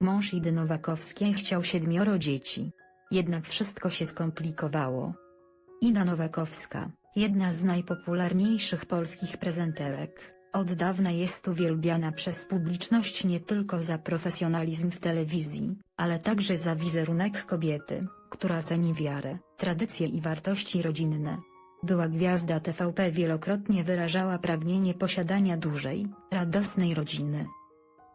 Mąż Idy Nowakowskiej chciał siedmioro dzieci. Jednak wszystko się skomplikowało. Ida Nowakowska, jedna z najpopularniejszych polskich prezenterek, od dawna jest uwielbiana przez publiczność nie tylko za profesjonalizm w telewizji, ale także za wizerunek kobiety, która ceni wiarę, tradycje i wartości rodzinne. Była gwiazda TVP wielokrotnie wyrażała pragnienie posiadania dużej, radosnej rodziny.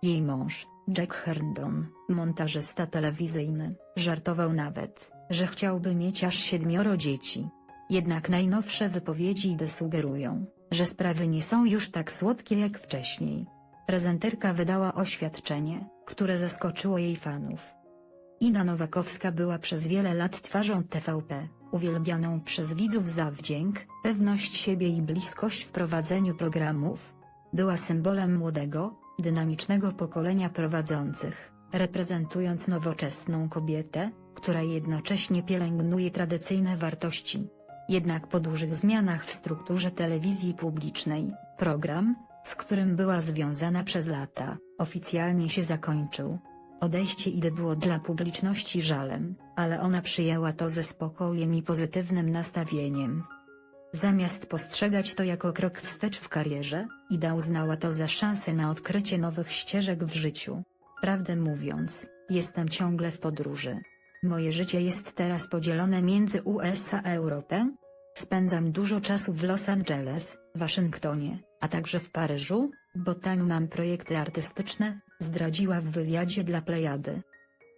Jej mąż, Jack Herndon, montażysta telewizyjny, żartował nawet, że chciałby mieć aż siedmioro dzieci. Jednak najnowsze wypowiedzi Idy sugerują, że sprawy nie są już tak słodkie jak wcześniej. Prezenterka wydała oświadczenie, które zaskoczyło jej fanów. Ida Nowakowska była przez wiele lat twarzą TVP, uwielbianą przez widzów za wdzięk, pewność siebie i bliskość w prowadzeniu programów. Była symbolem młodego, dynamicznego pokolenia prowadzących, reprezentując nowoczesną kobietę, która jednocześnie pielęgnuje tradycyjne wartości. Jednak po dużych zmianach w strukturze telewizji publicznej, program, z którym była związana przez lata, oficjalnie się zakończył. Odejście Idy było dla publiczności żalem, ale ona przyjęła to ze spokojem i pozytywnym nastawieniem. Zamiast postrzegać to jako krok wstecz w karierze, Ida uznała to za szansę na odkrycie nowych ścieżek w życiu. Prawdę mówiąc, jestem ciągle w podróży. Moje życie jest teraz podzielone między USA a Europę. Spędzam dużo czasu w Los Angeles, Waszyngtonie, a także w Paryżu, bo tam mam projekty artystyczne, zdradziła w wywiadzie dla Plejady.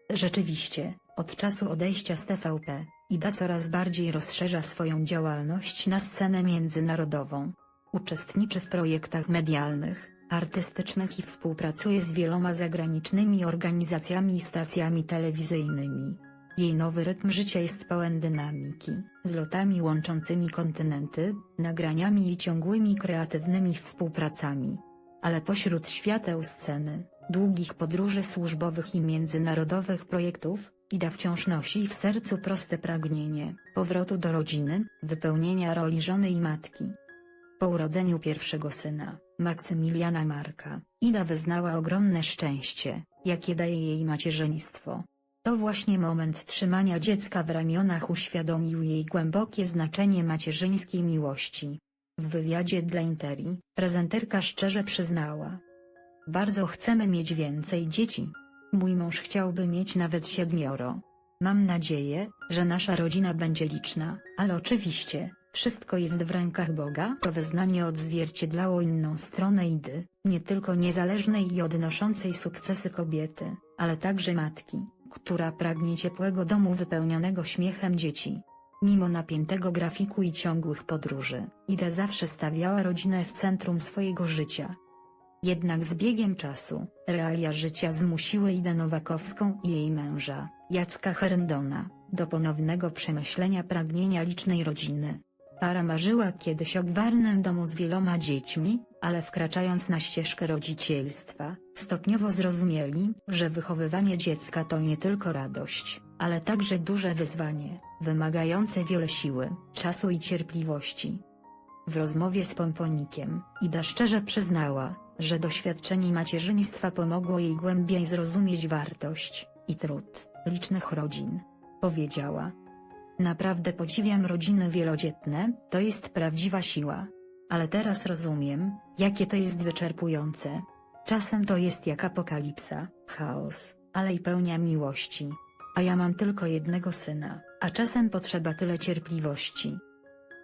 Rzeczywiście, od czasu odejścia z TVP, Ida coraz bardziej rozszerza swoją działalność na scenę międzynarodową. Uczestniczy w projektach medialnych, artystycznych i współpracuje z wieloma zagranicznymi organizacjami i stacjami telewizyjnymi. Jej nowy rytm życia jest pełen dynamiki, z lotami łączącymi kontynenty, nagraniami i ciągłymi kreatywnymi współpracami. Ale pośród świateł sceny, długich podróży służbowych i międzynarodowych projektów, Ida wciąż nosi w sercu proste pragnienie powrotu do rodziny, wypełnienia roli żony i matki. Po urodzeniu pierwszego syna, Maksymiliana Marka, Ida wyznała ogromne szczęście, jakie daje jej macierzyństwo. To właśnie moment trzymania dziecka w ramionach uświadomił jej głębokie znaczenie macierzyńskiej miłości. W wywiadzie dla Interi, prezenterka szczerze przyznała. Bardzo chcemy mieć więcej dzieci. Mój mąż chciałby mieć nawet siedmioro. Mam nadzieję, że nasza rodzina będzie liczna, ale oczywiście, wszystko jest w rękach Boga. To wyznanie odzwierciedlało inną stronę Idy, nie tylko niezależnej i odnoszącej sukcesy kobiety, ale także matki, która pragnie ciepłego domu wypełnionego śmiechem dzieci. Mimo napiętego grafiku i ciągłych podróży, Ida zawsze stawiała rodzinę w centrum swojego życia. Jednak z biegiem czasu, realia życia zmusiły Idę Nowakowską i jej męża, Jacka Herndona, do ponownego przemyślenia pragnienia licznej rodziny. Para marzyła kiedyś o gwarnym domu z wieloma dziećmi, ale wkraczając na ścieżkę rodzicielstwa, stopniowo zrozumieli, że wychowywanie dziecka to nie tylko radość, ale także duże wyzwanie, wymagające wiele siły, czasu i cierpliwości. W rozmowie z Pomponikiem, Ida szczerze przyznała, że doświadczenie macierzyństwa pomogło jej głębiej zrozumieć wartość i trud licznych rodzin. Powiedziała. Naprawdę podziwiam rodziny wielodzietne, to jest prawdziwa siła. Ale teraz rozumiem, jakie to jest wyczerpujące. Czasem to jest jak apokalipsa, chaos, ale i pełnia miłości. A ja mam tylko jednego syna, a czasem potrzeba tyle cierpliwości.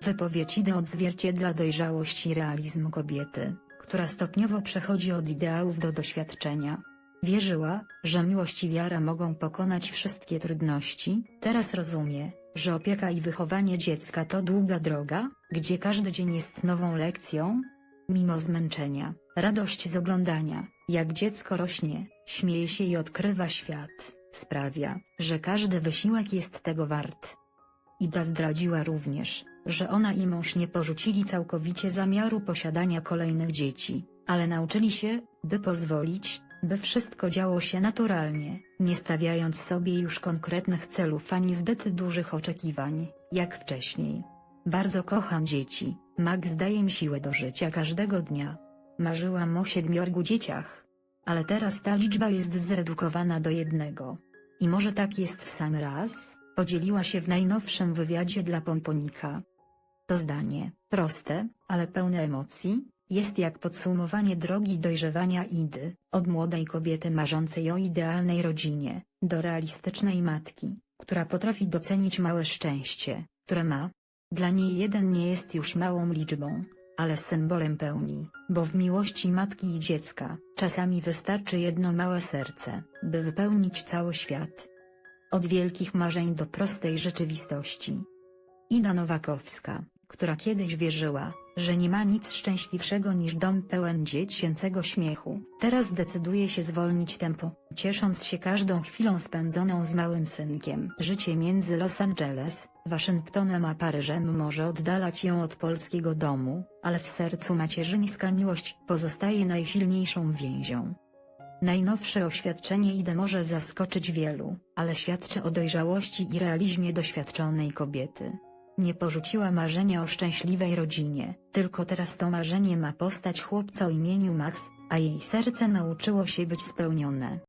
Wypowiedź Idy odzwierciedla dojrzałość i realizm kobiety, która stopniowo przechodzi od ideałów do doświadczenia. Wierzyła, że miłość i wiara mogą pokonać wszystkie trudności, teraz rozumie, że opieka i wychowanie dziecka to długa droga, gdzie każdy dzień jest nową lekcją. Mimo zmęczenia, radość z oglądania, jak dziecko rośnie, śmieje się i odkrywa świat, sprawia, że każdy wysiłek jest tego wart. Ida zdradziła również, że ona i mąż nie porzucili całkowicie zamiaru posiadania kolejnych dzieci, ale nauczyli się, by pozwolić, by wszystko działo się naturalnie, nie stawiając sobie już konkretnych celów ani zbyt dużych oczekiwań, jak wcześniej. Bardzo kocham dzieci, Max daje mi siłę do życia każdego dnia. Marzyłam o siedmiorgu dzieciach. ale teraz ta liczba jest zredukowana do jednego. I może tak jest w sam raz? Podzieliła się w najnowszym wywiadzie dla Pomponika. To zdanie, proste, ale pełne emocji, jest jak podsumowanie drogi dojrzewania Idy, od młodej kobiety marzącej o idealnej rodzinie, do realistycznej matki, która potrafi docenić małe szczęście, które ma. Dla niej jeden nie jest już małą liczbą, ale symbolem pełni, bo w miłości matki i dziecka, czasami wystarczy jedno małe serce, by wypełnić cały świat. Od wielkich marzeń do prostej rzeczywistości. Ida Nowakowska, która kiedyś wierzyła, że nie ma nic szczęśliwszego niż dom pełen dziecięcego śmiechu, teraz decyduje się zwolnić tempo, ciesząc się każdą chwilą spędzoną z małym synkiem. Życie między Los Angeles, Waszyngtonem a Paryżem może oddalać ją od polskiego domu, ale w sercu macierzyńska miłość pozostaje najsilniejszą więzią. Najnowsze oświadczenie Idy może zaskoczyć wielu, ale świadczy o dojrzałości i realizmie doświadczonej kobiety. Nie porzuciła marzenia o szczęśliwej rodzinie, tylko teraz to marzenie ma postać chłopca o imieniu Max, a jej serce nauczyło się być spełnione.